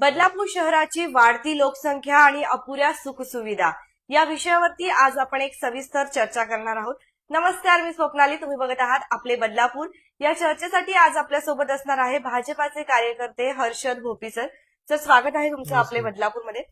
बदलापूर शहराची वाढती लोकसंख्या आणि अपुऱ्या सुखसुविधा. या विषयावरती आज आपण एक सविस्तर चर्चा करणार आहोत. नमस्कार मी स्वप्नाली. तुम्ही बघत आहात आपले बदलापूर. या चर्चेसाठी आज आपल्यासोबत असणार आहे भाजपाचे कार्यकर्ते हर्षद भोपीसर सर. स्वागत आहे तुमचं आपले बदलापूरमध्ये.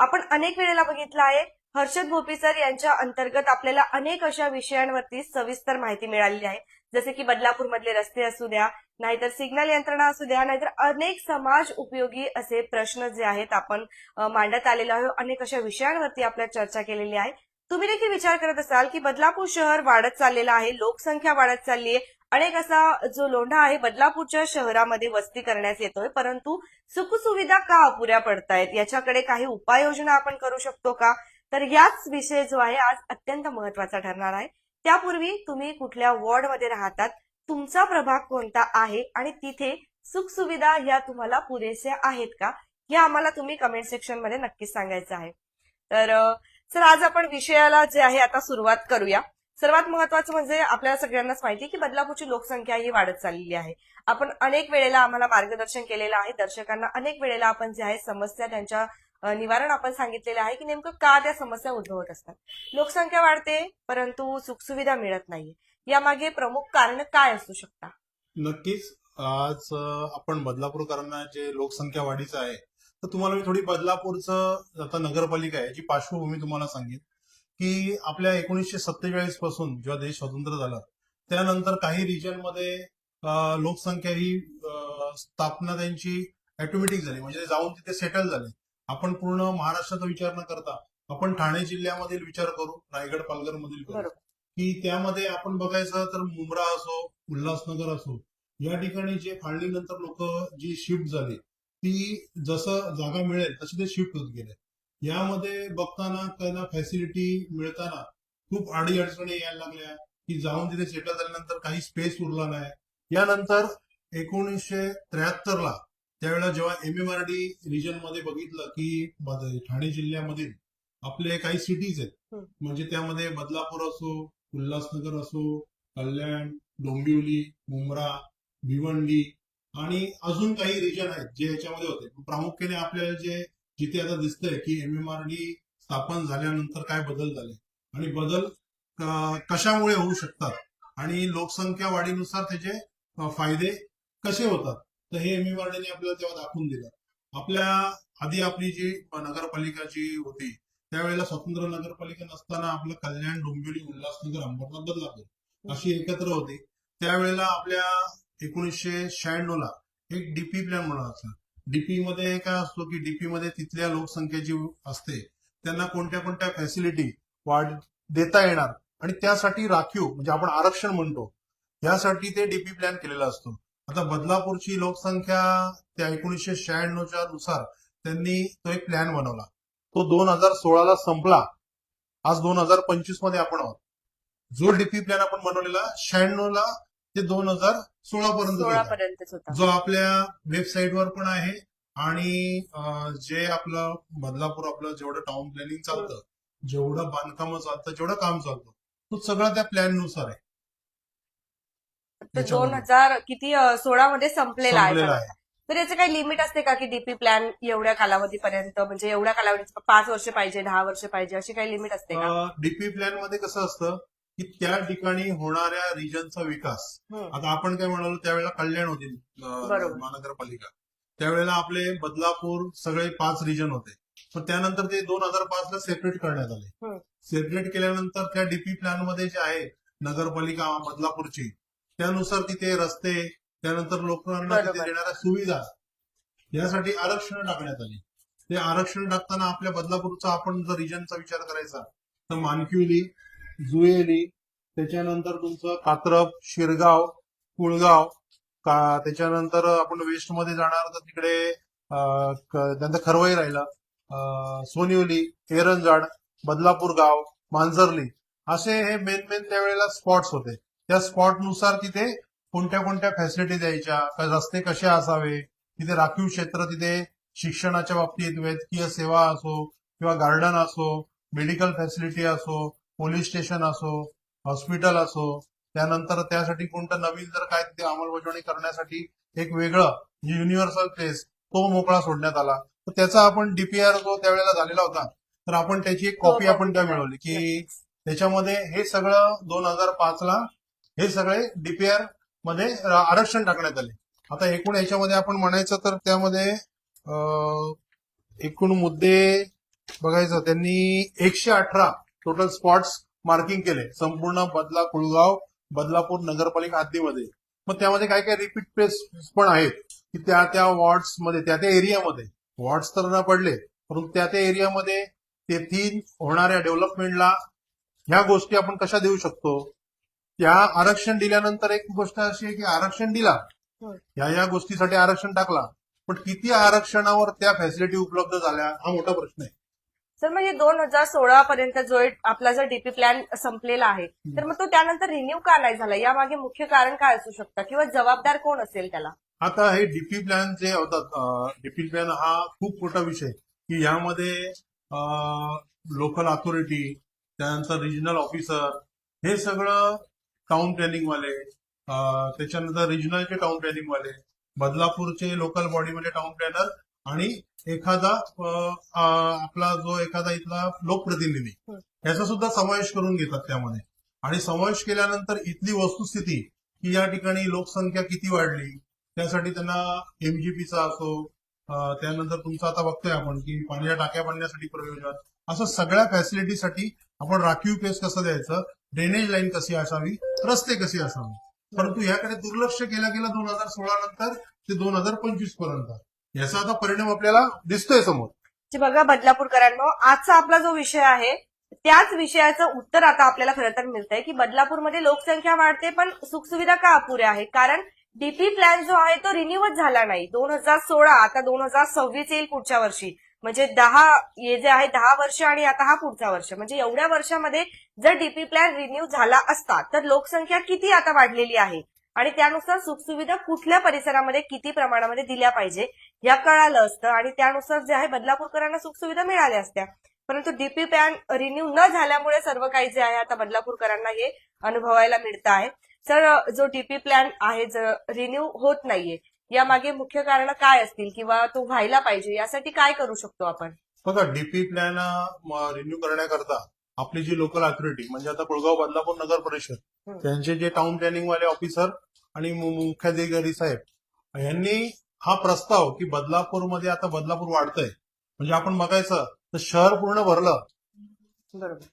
आपण अनेक वेळेला बघितलं आहे हर्षद भोपीसर यांच्या अंतर्गत आपल्याला अनेक अशा विषयांवरती सविस्तर माहिती मिळालेली आहे. जसे की बदलापूर मधले रस्ते असू द्या नाहीतर सिग्नल यंत्रणा असू द्या नाहीतर अनेक समाज उपयोगी असे प्रश्न जे आहेत आपण मांडत आलेलो आहोत. अनेक अशा विषयांवरती आपल्या चर्चा केलेली आहे. तुम्ही देखील विचार करत असाल की बदलापूर शहर वाढत चाललेलं आहे लोकसंख्या वाढत चालली आहे अनेक असा जो लोंढा आहे बदलापूरच्या शहरामध्ये वस्ती करण्यास येतोय. परंतु सुखसुविधा का अपुऱ्या पडतायत? याच्याकडे काही उपाययोजना आपण करू शकतो का? तर याच विषय जो आहे आज अत्यंत महत्त्वाचा ठरणार आहे. त्यापूर्वी तुम्ही कुठल्या वॉर्डमध्ये राहतात? तुमचा प्रभाग कोणता आहे? आणि तिथे सुखसुविधा ह्या तुम्हाला पुरेशा आहेत का? हे आम्हाला तुम्ही कमेंट सेक्शनमध्ये नक्कीच सांगायचं आहे. तर सर आज आपण विषयाला जे आहे आता सुरुवात करूया. सर्वात महत्वाचं म्हणजे आपल्याला सगळ्यांनाच माहिती की बदलापूरची लोकसंख्या ही वाढत चाललेली आहे. आपण अनेक वेळेला आम्हाला मार्गदर्शन केलेलं आहे. दर्शकांना अनेक वेळेला आपण जे आहे समस्या त्यांच्या निवारण आपण सांगितलेलं आहे की नेमकं का त्या समस्या उद्भवत असतात. लोकसंख्या वाढते परंतु सुखसुविधा मिळत नाहीये. यामागे प्रमुख कारण काय असू शकतात नक्कीच. आज आपण बदलापूरकरांना जे लोकसंख्या वाढीचं आहे तर तुम्हाला मी थोडी बदलापूरचं आता नगरपालिका आहे याची पार्श्वभूमी तुम्हाला सांगेन की आपल्या एकोणीसशे सत्तेचाळीसपासून जेव्हा देश स्वतंत्र झाला त्यानंतर काही रिजनमध्ये लोकसंख्या ही स्थापना त्यांची ऑटोमॅटिक झाली म्हणजे जाऊन तिथे सेटल झाले. आपण पूर्ण महाराष्ट्राचा विचार न करता आपण ठाणे जिल्ह्यामधील विचार करू रायगड पालघर मधील करू. की त्यामध्ये आपण बघायचं तर मुंब्रा असो उल्हासनगर असो या ठिकाणी जे फाळणीनंतर लोक जी शिफ्ट झाली ती जसं जागा मिळेल तशी ते शिफ्ट होत गेले यामध्ये बघताना त्यांना फॅसिलिटी मिळताना खूप अडी अडचणी यायला लागल्या की जाऊन तिथे सेटल झाल्यानंतर काही स्पेस उरला नाही यानंतर एकोणीसशे त्र्याहत्तरला त्यावेळेला जेव्हा एम एम आर डी रिजनमध्ये बघितलं की ठाणे जिल्ह्यामधील आपले काही सिटीज आहेत. म्हणजे त्यामध्ये बदलापूर असो उल्हासनगर असो कल्याण डोंबिवली मुंब्रा भिवंडी आणि अजून काही रिजन आहेत जे याच्यामध्ये होते. प्रामुख्याने आपल्याला जे जिथे आता दिसतंय की एम एम आर डी स्थापन झाल्यानंतर काय बदल झाले? आणि बदल कशामुळे होऊ शकतात? आणि लोकसंख्या वाढीनुसार त्याचे फायदे कसे होतात? तर हे एम एम आर डीने आपल्याला तेव्हा दाखवून दिलं. आपल्या आधी आपली जी नगरपालिका जी होती त्यावेळेला स्वतंत्र नगरपालिका नसताना आपलं कल्याण डोंबिवली उल्हासनगर अंबरनाथ बदलापूर अशी एकत्र होती. त्यावेळेला आपल्या एकोणीसशे शहाण्णव ला एक डीपी प्लॅन म्हणत असला डीपी मध्ये काय असतो की डीपी मध्ये तिथल्या लोकसंख्येची असते. त्यांना कोणत्या कोणत्या फॅसिलिटी वाढ देता येणार? आणि त्यासाठी राखीव म्हणजे आपण आरक्षण म्हणतो. यासाठी ते डीपी प्लॅन केलेला असतो. आता बदलापूरची लोकसंख्या त्या एकोणीसशे शहाण्णवच्या नुसार त्यांनी तो एक प्लॅन बनवला. तो दोन हजार सोळाला संपला. आज दोन हजार पंचवीसमध्ये आपण आहोत. जो डीपी प्लॅन आपण बनवलेला शहाण्णव ला ते दोन हजार सोळा पर्यंत जो आपल्या वेबसाईटवर पण आहे आणि जे आपलं बदलापूर आपलं जेवढं टाउन प्लॅनिंग चालतं जेवढं बांधकाम चालतं जेवढं काम चालतं तो सगळं त्या प्लॅननुसार आहे. दोन. हजार किती सोळा मध्ये संपलेला आहे. तर याचं काही लिमिट असते का की डीपी प्लॅन एवढ्या कालावधीपर्यंत म्हणजे एवढ्या कालावधीत पाच वर्ष पाहिजे दहा वर्ष पाहिजे अशी काही लिमिट असते का डीपी प्लॅनमध्ये कसं असतं की त्या ठिकाणी होणाऱ्या रिजनचा विकास. आता आपण काय म्हणालो त्यावेळेला कल्याण होती. महानगरपालिका त्यावेळेला आपले बदलापूर सगळे पाच रिजन होते पण त्यानंतर ते दोन हजार पाच ला सेपरेट करण्यात आले. सेपरेट केल्यानंतर त्या डीपी प्लॅनमध्ये जे आहे नगरपालिका बदलापूरची त्यानुसार तिथे रस्ते त्यानंतर लोकांना तिथे. देणाऱ्या सुविधा. यासाठी आरक्षण टाकण्यात आली. ते आरक्षण टाकताना आपल्या बदलापूरचा आपण जर रिजनचा विचार करायचा तर मानकिवली जुएली त्याच्यानंतर तुमचं कात्रप शिरगाव कुळगाव का त्याच्यानंतर आपण वेस्टमध्ये जाणार तर तिकडे त्यानंतर खरवई राहिलं सोनिवली एरंजाड बदलापूर गाव मांजरली. असे हे मेन मेन त्यावेळेला स्पॉट्स होते. त्या स्पॉटनुसार तिथे कोणत्या कोणत्या फॅसिलिटी द्यायच्या? रस्ते कसे असावे? तिथे राखीव क्षेत्र तिथे शिक्षणाच्या बाबतीत वैद्यकीय सेवा असो किंवा गार्डन असो मेडिकल फॅसिलिटी असो पोलीस स्टेशन असो हॉस्पिटल असो त्यानंतर त्यासाठी कोणतं नवीन जर काय तिथे अंमलबजावणी करण्यासाठी एक वेगळं युनिव्हर्सल प्लेस तो मोकळा सोडण्यात आला. तर त्याचा आपण डीपीआर जो त्यावेळेला झालेला होता तर आपण त्याची एक कॉपी आपण त्या मिळवली की त्याच्यामध्ये हे सगळं दोन हजार पाच ला हे सगळे डीपीआर मध्ये आरक्षण टाकण्यात आले. आता एकूण याच्यामध्ये आपण म्हणायचं तर त्यामध्ये एकूण मुद्दे बघायचं त्यांनी एकशे अठरा टोटल स्पॉट्स मार्किंग केले. संपूर्ण बदला कुळगाव बदलापूर नगरपालिका हद्दीमध्ये. मग त्यामध्ये काय काय रिपीट प्लेस पण आहेत? की त्या त्या वॉर्ड्समध्ये त्या त्या एरियामध्ये वॉर्ड्स तर न पडले परंतु त्या त्या एरियामध्ये तेथील होणाऱ्या डेव्हलपमेंटला ह्या गोष्टी आपण कशा देऊ शकतो? त्या आरक्षण दिल्यानंतर एक गोष्ट अशी आहे की आरक्षण दिला. होय. या या गोष्टीसाठी आरक्षण टाकला. पण किती आरक्षणावर त्या फॅसिलिटी उपलब्ध झाल्या हा मोठा प्रश्न आहे. सर म्हणजे दोन हजार सोळा पर्यंत जो एक आपला जर डीपी प्लॅन संपलेला आहे तर मग तो त्यानंतर रिन्यू का नाही झाला? यामागे मुख्य कारण काय असू शकतं? किंवा जबाबदार कोण असेल त्याला? आता हे डीपी प्लॅन जे होतात डीपी प्लॅन हा खूप मोठा विषय की यामध्ये लोकल अथॉरिटी त्यानंतर रिजनल ऑफिसर हे सगळं टाउन प्लॅनिंग वाले त्याच्यानंतर रिजनलचे टाउन प्लॅनिंग वाले बदलापूरचे लोकल बॉडीमध्ये टाउन प्लॅनर आणि एखादा आपला जो एखादा इथला लोकप्रतिनिधी. याचा सुद्धा समावेश करून घेतात त्यामध्ये आणि समावेश केल्यानंतर इथली वस्तुस्थिती की या ठिकाणी लोकसंख्या किती वाढली त्यासाठी त्यांना एमजीपीचा असो त्यानंतर तुमचं आता बघतोय आपण की पाण्याच्या टाक्या बांधण्यासाठी प्रयोजन. असं सगळ्या फॅसिलिटीसाठी आपण राखीव पेस कसं द्यायचं? ड्रेनेज लाईन कशी असावी? रस्ते कसे असावे? परंतु याकडे दुर्लक्ष केलं गेलं दोन हजार सोळा नंतर ते दोन हजार पंचवीसपर्यंत. याचा आता परिणाम आपल्याला दिसतोय समोर. बघा बदलापूरकरांनो आजचा आपला जो विषय आहे त्याच विषयाचं उत्तर आता आपल्याला खरं तर मिळतंय की बदलापूरमध्ये लोकसंख्या वाढते पण सुखसुविधा का अपुऱ्या आहेत? कारण डीपी प्लॅन जो आहे तो रिन्यूच झाला नाही. दोन हजार सोळा आता दोन हजार सव्वीस येईल पुढच्या वर्षी. म्हणजे दहा हे जे आहे दहा वर्ष आणि आता हा पुढचा वर्ष. म्हणजे एवढ्या वर्षामध्ये जर डीपी प्लॅन रिन्यू झाला असता तर लोकसंख्या किती आता वाढलेली आहे? आणि त्यानुसार सुखसुविधा कुठल्या परिसरामध्ये किती प्रमाणामध्ये दिल्या पाहिजे? या कळालं असतं. आणि त्यानुसार जे आहे बदलापूरकरांना सुखसुविधा मिळाल्या असत्या. परंतु डीपी प्लॅन रिन्यू न झाल्यामुळे सर्व काही जे आहे आता बदलापूरकरांना हे अनुभवायला मिळतं आहे. सर जो डीपी प्लॅन आहे रिन्यू होत नाहीये यामागे मुख्य कारण काय असतील किंवा तो व्हायला पाहिजे यासाठी काय करू शकतो आपण? बघा डीपी प्लॅन रिन्यू करण्याकरता आपली जी लोकल अथॉरिटी म्हणजे आता कुळगाव बदलापूर नगर परिषद. त्यांचे जे टाउन प्लॅनिंग वाले ऑफिसर आणि मुख्याधिकारी साहेब यांनी हा प्रस्ताव की बदलापूरमध्ये आता बदलापूर वाढतंय म्हणजे आपण बघायचं तर शहर पूर्ण भरलं.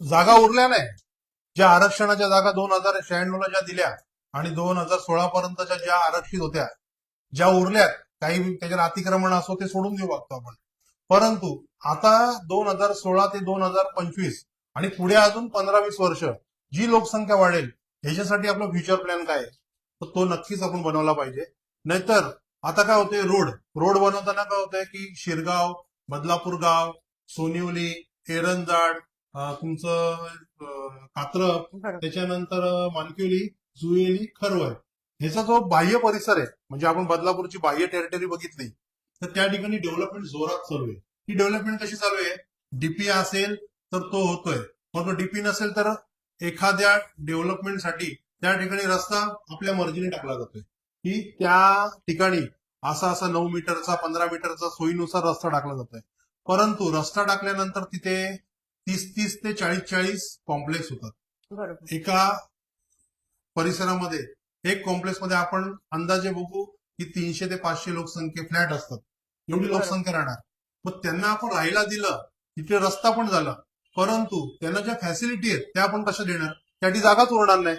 जागा उरल्या नाही. ज्या आरक्षणाच्या जागा दोन हजार शहाण्णवला ज्या दिल्या आणि दोन हजार सोळा पर्यंतच्या ज्या आरक्षित होत्या ज्या उरल्यात काही त्याच्यावर अतिक्रमण असो ते सोडून देऊ बघतो आपण. परंतु आता दोन हजार सोळा ते दोन हजार पंचवीस आणि पुढे अजून पंधरा वीस वर्ष जी लोकसंख्या वाढेल ह्याच्यासाठी आपला फ्युचर प्लॅन काय आहे? तर तो नक्कीच आपण बनवला पाहिजे. नाहीतर आता काय होतंय रोड. रोड बनवताना काय होतंय की शिरगाव बदलापूर गाव सोनिवली एरंजाड तुमचं कात्रप त्याच्यानंतर अं, मानकिवली जुएली खरवय ह्याचा जो बाह्य परिसर आहे म्हणजे आपण बदलापूरची बाह्य टेरिटरी बघितली तर त्या ठिकाणी डेव्हलपमेंट जोरात चालू आहे. ही डेव्हलपमेंट कशी चालू आहे? डीपी असेल तर तो होतोय. पण डीपी नसेल तर एखाद्या डेव्हलपमेंटसाठी त्या ठिकाणी रस्ता आपल्या मर्जीने टाकला जातोय. की त्या ठिकाणी असा असा नऊ मीटरचा पंधरा मीटरचा सोयीनुसार रस्ता टाकला जातोय. परंतु रस्ता टाकल्यानंतर तिथे तीस तीस ते चाळीस चाळीस कॉम्प्लेक्स होतात. एका परिसरामध्ये एक कॉम्प्लेक्समध्ये आपण अंदाजे बघू की तीनशे ते पाचशे लोकसंख्या फ्लॅट असतात. एवढी. लोकसंख्या राहणार. मग त्यांना आपण राहायला दिलं तिथे रस्ता पण झाला परंतु त्यांना ज्या फॅसिलिटी आहेत त्या आपण कशा देणार? त्याची जागाच उरणार नाही.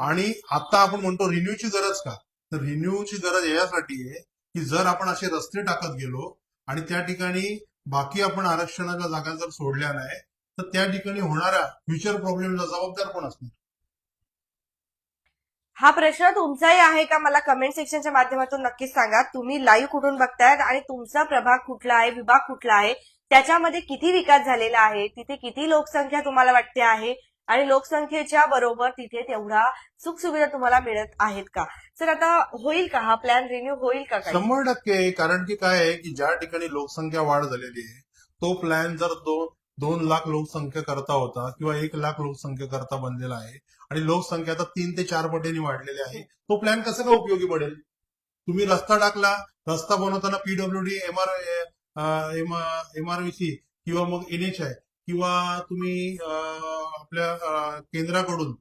आणि आता आपण म्हणतो रिन्यूची गरज का? तर रिन्यूची गरज यासाठी आहे की जर आपण असे रस्ते टाकत गेलो आणि त्या ठिकाणी बाकी आपण आरक्षणाच्या जागा जर सोडल्या नाही तर त्या ठिकाणी होणारा फ्युचर प्रॉब्लेमला जबाबदार कोण असणार? हा प्रश्न तुमचाही आहे का? मला कमेंट सेक्शनच्या माध्यमातून नक्कीच सांगा. तुम्ही लाईव्ह कुठून बघतायत आणि तुमचा प्रभाग कुठला आहे विभाग कुठला आहे? त्याच्यामध्ये किती विकास झालेला आहे? तिथे किती लोकसंख्या तुम्हाला वाटते आहे? आणि लोकसंख्येच्या बरोबर तिथे तेवढा सुखसुविधा तुम्हाला मिळत आहेत का? सर आता होईल का? हा प्लॅन रिन्यू होईल का काही? शंभर टक्के कारण की काय आहे की ज्या ठिकाणी लोकसंख्या वाढ झालेली आहे तो प्लॅन जर दोन दोन लाख लोकसंख्या करता होता किंवा एक लाख लोकसंख्या करता बनलेला आहे आणि लोकसंख्या आता तीन ते चार पटीने वाढलेली आहे तो प्लॅन कसा का उपयोगी पडेल? तुम्ही रस्ता टाकला रस्ता बनवताना पीडब्ल्यूडी एमआर एमआरवीसी किंवा मग एनएच आहे किंवा तुम्ही आपल्या केंद्राकडून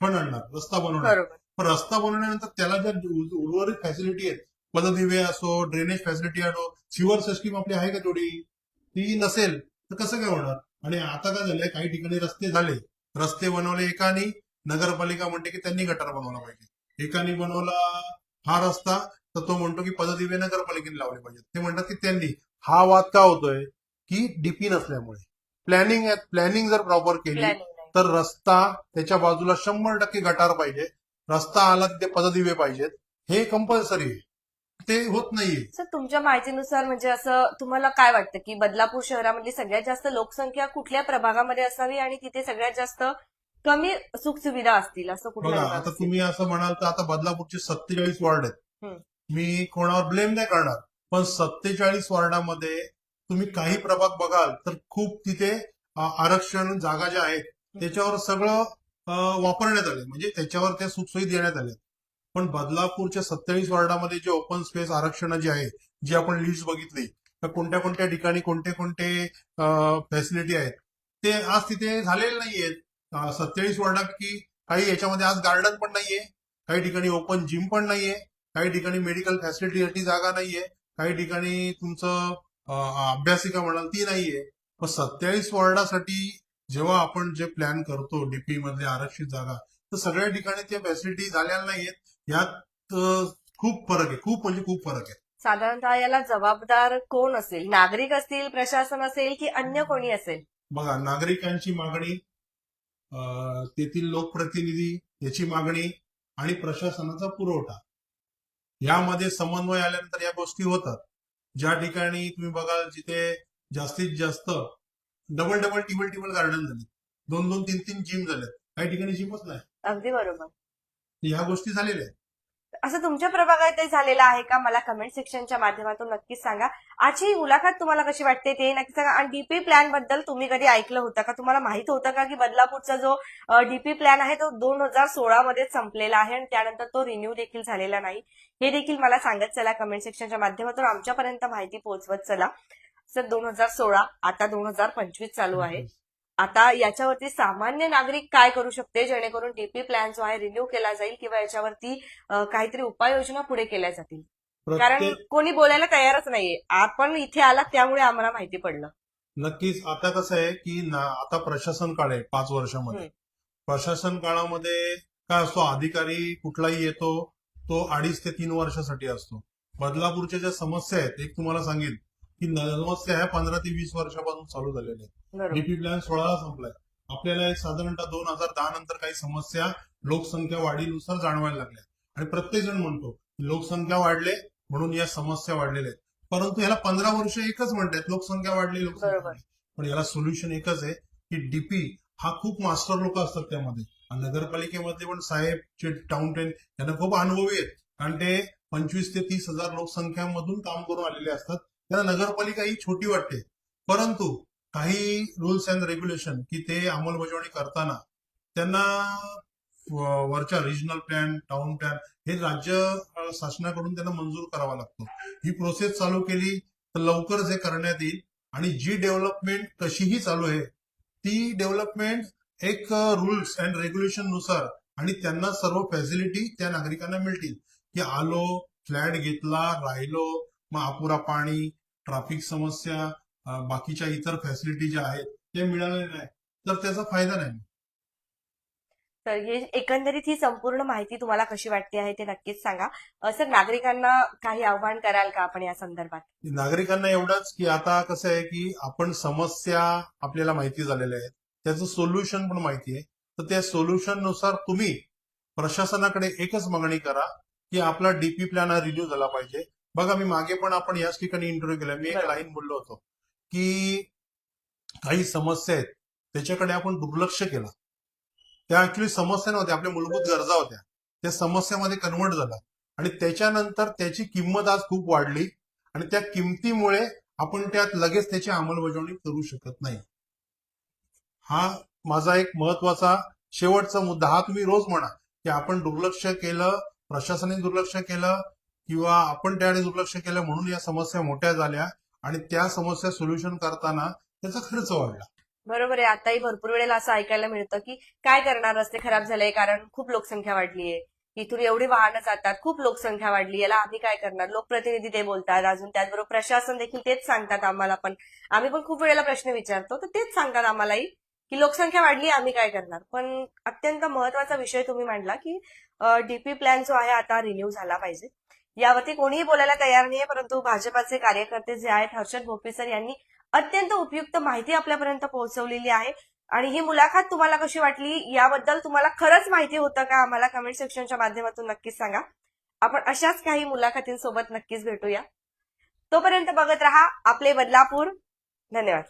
फंड आणणार रस्ता बनवणार. पण रस्ता बनवल्यानंतर त्याला ज्या उर- उर्वरित फॅसिलिटी आहेत पददिवे असो ड्रेनेज फॅसिलिटी असो सिव्हर सिस्टीम आपली आहे का तेवढी ती नसेल तर कसं काय होणार? आणि आता काय झालंय काही ठिकाणी रस्ते झाले. रस्ते बनवले एकानी नगरपालिका म्हणते की त्यांनी गटार बनवला पाहिजे. एकाने बनवला हा रस्ता तर तो म्हणतो की पददिवे नगरपालिकेने लावले पाहिजेत. ते म्हणतात की त्यांनी. हा वाद का होतोय? की डीपी नसल्यामुळे. प्लॅनिंग प्लॅनिंग जर प्रॉपर केली तर रस्ता त्याच्या बाजूला शंभर टक्के गटार पाहिजे. रस्ता आला तिथे पददिवे पाहिजेत. हे कंपल्सरी आहे. ते होत नाहीये. सर तुमच्या माहितीनुसार म्हणजे असं तुम्हाला काय वाटतं की बदलापूर शहरामधली सगळ्यात जास्त लोकसंख्या कुठल्या प्रभागामध्ये असावी आणि तिथे सगळ्यात जास्त कमी सुखसुविधा असतील असं कुठलं आता? तुम्ही असं म्हणाल तर आता बदलापूरचे सत्तेचाळीस वॉर्ड आहेत. मी कोणावर ब्लेम नाही करणार पण सत्तेचाळीस वॉर्डामध्ये तुम्ही काही प्रभाग बघाल तर खूप तिथे आरक्षण जागा ज्या आहेत त्याच्यावर सगळं वापरण्यात आले म्हणजे त्याच्यावर त्या सुखसोयी देण्यात आल्या पण बदलापूरच्या सत्तावीस वॉर्डामध्ये जे ओपन स्पेस आरक्षण जे आहे जी आपण लिस्ट बघितली तर कोणत्या कोणत्या ठिकाणी कोणते कोणते फॅसिलिटी आहेत ते आज तिथे झालेले नाहीयेत सत्तेचाळीस की काही याच्यामध्ये आज गार्डन पण नाहीये काही ठिकाणी ओपन जिम पण नाहीये काही ठिकाणी मेडिकल फॅसिलिटीसाठी जागा नाहीये काही ठिकाणी तुमचं अभ्यासिका म्हणाल ती नाहीये. पण सत्तेचाळीस वॉर्डासाठी जेव्हा आपण जे प्लॅन करतो डीपी मधले आरक्षित जागा तर सगळ्या ठिकाणी त्या फॅसिलिटी झालेल्या नाहीयेत. यात खूप फरक आहे. खूप म्हणजे खूप फरक आहे. साधारणतः याला जबाबदार कोण असेल? नागरिक असतील प्रशासन असेल की अन्य कोणी असेल? बघा नागरिकांची मागणी तेथील लोकप्रतिनिधी याची मागणी आणि प्रशासनाचा पुरवठा. यामध्ये समन्वय आल्यानंतर या गोष्टी होतात. ज्या ठिकाणी तुम्ही बघाल जिथे जास्तीत जास्त double double triple triple garden झाले. दोन दोन तीन तीन जिम झालेत. काही ठिकाणी जिमच नाही. अगदी बरोबर. ह्या गोष्टी झालेल्या आहेत. असं तुमच्या प्रभागात झालेलं आहे का? मला कमेंट सेक्शनच्या माध्यमातून नक्कीच सांगा. आजची ही मुलाखत तुम्हाला कशी वाटते ते नक्की सांगा. आणि डीपी प्लॅनबद्दल तुम्ही कधी ऐकलं होतं का? तुम्हाला माहीत होतं का की बदलापूरचा जो डीपी प्लॅन आहे तो दोन हजार सोळा मध्ये संपलेला आहे आणि त्यानंतर तो रिन्यू देखील झालेला नाही? हे देखील मला सांगत चला कमेंट सेक्शनच्या माध्यमातून आमच्यापर्यंत माहिती पोहोचवत चला. सर दोन हजार सोळा आता दोन हजार पंचवीस चालू आहे. आता याच्यावरती सामान्य नागरिक काय करू शकते? जेणेकरून डीपी प्लॅन जो आहे रिन्यू केला जाईल किंवा याच्यावरती काहीतरी उपाययोजना पुढे केल्या जातील. कारण कोणी बोलायला तयारच नाहीये. आपण इथे आला त्यामुळे आम्हाला माहिती पडलं. नक्कीच. आता कसं आहे की ना- आता प्रशासन काळ आहे पाच वर्षामध्ये. प्रशासन काळामध्ये काय असतो? अधिकारी कुठलाही येतो तो अडीच ते तीन वर्षासाठी असतो. बदलापूरच्या ज्या समस्या आहेत एक तुम्हाला सांगेन. की न- समस्या ह्या पंधरा ते वीस वर्षापासून चालू झालेल्या आहेत. डीपी प्लॅन सोळाला संपलाय. आपल्याला एक साधारणतः दोन हजार दहा नंतर काही समस्या लोकसंख्या वाढीनुसार जाणवायला लागल्या. आणि प्रत्येक जण म्हणतो लोकसंख्या वाढले म्हणून या समस्या वाढलेल्या आहेत. परंतु याला पंधरा वर्ष एकच म्हणतात लोकसंख्या वाढली लोकसंख्या. पण याला सोल्युशन एकच आहे की डीपी हा खूप मास्टर लोक असतात त्यामध्ये. आणि नगरपालिकेमध्ये पण साहेब जे टाउन टेन यांना खूप अनुभवी आहेत. कारण ते पंचवीस ते तीस हजार लोकसंख्यामधून काम करून आलेले असतात. त्यांना नगरपालिका ही छोटी वाटते. परंतु काही रुल्स अँड रेग्युलेशन की ते अंमलबजावणी करताना त्यांना वरच्या रिजनल प्लॅन टाउन प्लॅन हे राज्य शासनाकडून त्यांना मंजूर करावा लागतो. ही प्रोसेस चालू केली तर लवकरच हे करण्यात येईल आणि जी डेव्हलपमेंट कशीही चालू आहे ती डेव्हलपमेंट एक रुल्स अँड रेग्युलेशननुसार आणि त्यांना सर्व फॅसिलिटी त्या नागरिकांना मिळतील. की आलो फ्लॅट घेतला राहिलो मग अपुरा पाणी ट्रॅफिक समस्या बाकीच्या इतर फॅसिलिटी ज्या आहेत त्या मिळाल्या नाही. तर त्याचा फायदा नाही. तर हे एकंदरीत ही संपूर्ण माहिती तुम्हाला कशी वाटते आहे ते नक्कीच सांगा. सर नागरिकांना काही आव्हान कराल का आपण या संदर्भात? नागरिकांना एवढंच की आता कसं आहे की आपण समस्या आपल्याला माहिती झालेल्या आहेत. त्याचं सोल्युशन पण माहिती आहे. तर त्या सोल्युशननुसार तुम्ही प्रशासनाकडे एकच मागणी करा की आपला डीपी प्लॅन हा रिन्यू झाला पाहिजे. बघा मी मागे पण आपण याच ठिकाणी इंटरव्ह्यू केला. मी एक. लाईन बोललो होतो की काही समस्या आहेत त्याच्याकडे आपण दुर्लक्ष केलं. त्या ऍक्च्युली समस्या नव्हत्या आपल्या मूलभूत गरजा होत्या. त्या समस्यामध्ये कन्वर्ट झाला. आणि त्याच्यानंतर त्याची किंमत आज खूप वाढली आणि त्या किमतीमुळे आपण त्यात लगेच त्याची अंमलबजावणी करू शकत नाही. हा माझा एक महत्त्वाचा शेवटचा मुद्दा. हा तुम्ही रोज म्हणा की आपण दुर्लक्ष केलं प्रशासनाने दुर्लक्ष केलं किंवा आपण त्याकडे दुर्लक्ष केलं म्हणून या समस्या मोठ्या झाल्या आणि त्या समस्या सोल्युशन करताना त्याचा खर्च वाढला. बरोबर आहे. आताही भरपूर वेळेला असं ऐकायला मिळतं की काय करणार रस्ते खराब झाले कारण खूप लोकसंख्या वाढली आहे. इथून एवढी वाहनं जातात खूप लोकसंख्या वाढली. याला आम्ही काय करणार? लोकप्रतिनिधी ते बोलतात. अजून त्याचबरोबर प्रशासन देखील तेच सांगतात आम्हाला पण. आम्ही पण खूप वेळेला प्रश्न विचारतो. तर तेच सांगतात आम्हालाही की लोकसंख्या वाढली आम्ही काय करणार? पण अत्यंत महत्त्वाचा विषय तुम्ही मांडला की डीपी प्लॅन जो आहे आता रिन्यू झाला पाहिजे. यावरती कोणीही बोलायला तयार नाहीये परंतु भाजपाचे कार्यकर्ते जे आहेत हर्षद भोपेसर यांनी अत्यंत उपयुक्त माहिती आपल्यापर्यंत पोहोचवलेली आहे. आणि ही मुलाखत तुम्हाला कशी वाटली याबद्दल तुम्हाला खरंच माहिती होतं का? आम्हाला कमेंट सेक्शनच्या माध्यमातून नक्कीच सांगा. आपण अशाच काही मुलाखतींसोबत नक्कीच भेटूया. तोपर्यंत बघत रहा आपले बदलापूर. धन्यवाद.